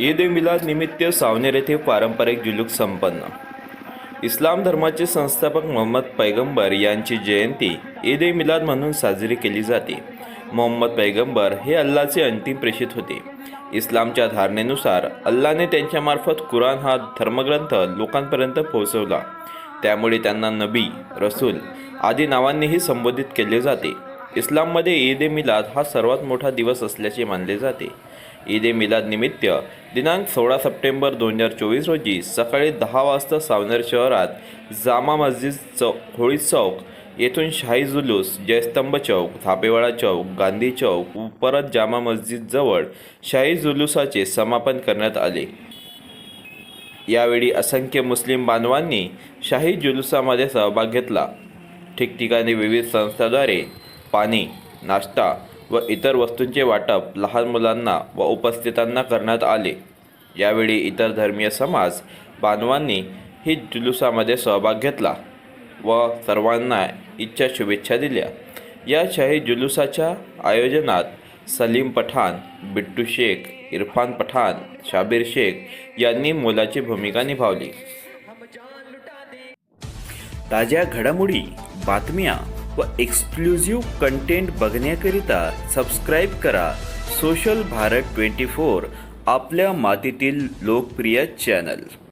ईद ए मिलाद निमित्त सावनेर येथे पारंपरिक जुलूक संपन्न. इस्लाम धर्माचे संस्थापक मोहम्मद पैगंबर यांची जयंती ईद ए मिलाद म्हणून साजरी केली जाते. मोहम्मद पैगंबर हे अल्लाचे अंतिम प्रेषित होते. इस्लामच्या धारणेनुसार अल्लाने त्यांच्यामार्फत कुराण हा धर्मग्रंथ लोकांपर्यंत पोहोचवला. त्यामुळे त्यांना नबी रसूल आदी नावांनीही संबोधित केले जाते. इस्लाममध्ये ईद ए मिलाद हा सर्वात मोठा दिवस असल्याचे मानले जाते. ईद ए मिलाद निमित्त दिनांक सोळा सप्टेंबर दोन हजार चोवीस रोजी सकाळी दहा वाजता सावनेर शहरात जामा मस्जिद चौ होळी चौक येथून शाही जुलूस जयस्तंभ चौक थापेवाडा चौक गांधी चौक व परत जामा मस्जिदजवळ शाही जुलूसाचे समापन करण्यात आले. यावेळी असंख्य मुस्लिम बांधवांनी शाही जुलुसामध्ये सहभाग घेतला. ठिकठिकाणी विविध संस्थाद्वारे पाणी नाश्ता व इतर वस्तूंचे वाटप लहान मुलांना व उपस्थितांना करण्यात आले. यावेळी इतर धर्मीय समाज बांधवांनी ही जुलुसामध्ये सहभाग घेतला व सर्वांना इच्छा शुभेच्छा दिल्या. या शाही जुलुसाच्या आयोजनात सलीम पठाण बिट्टू शेख इरफान पठाण शाबीर शेख यांनी मोलाची भूमिका निभावली. ताज्या घडामोडी बातम्या. व एक्सक्लुझिव्ह कंटेंट बघण्याकरिता सबस्क्राईब करा. सोशल भारत ट्वेंटी फोर आपल्या मातीतील लोकप्रिय चॅनल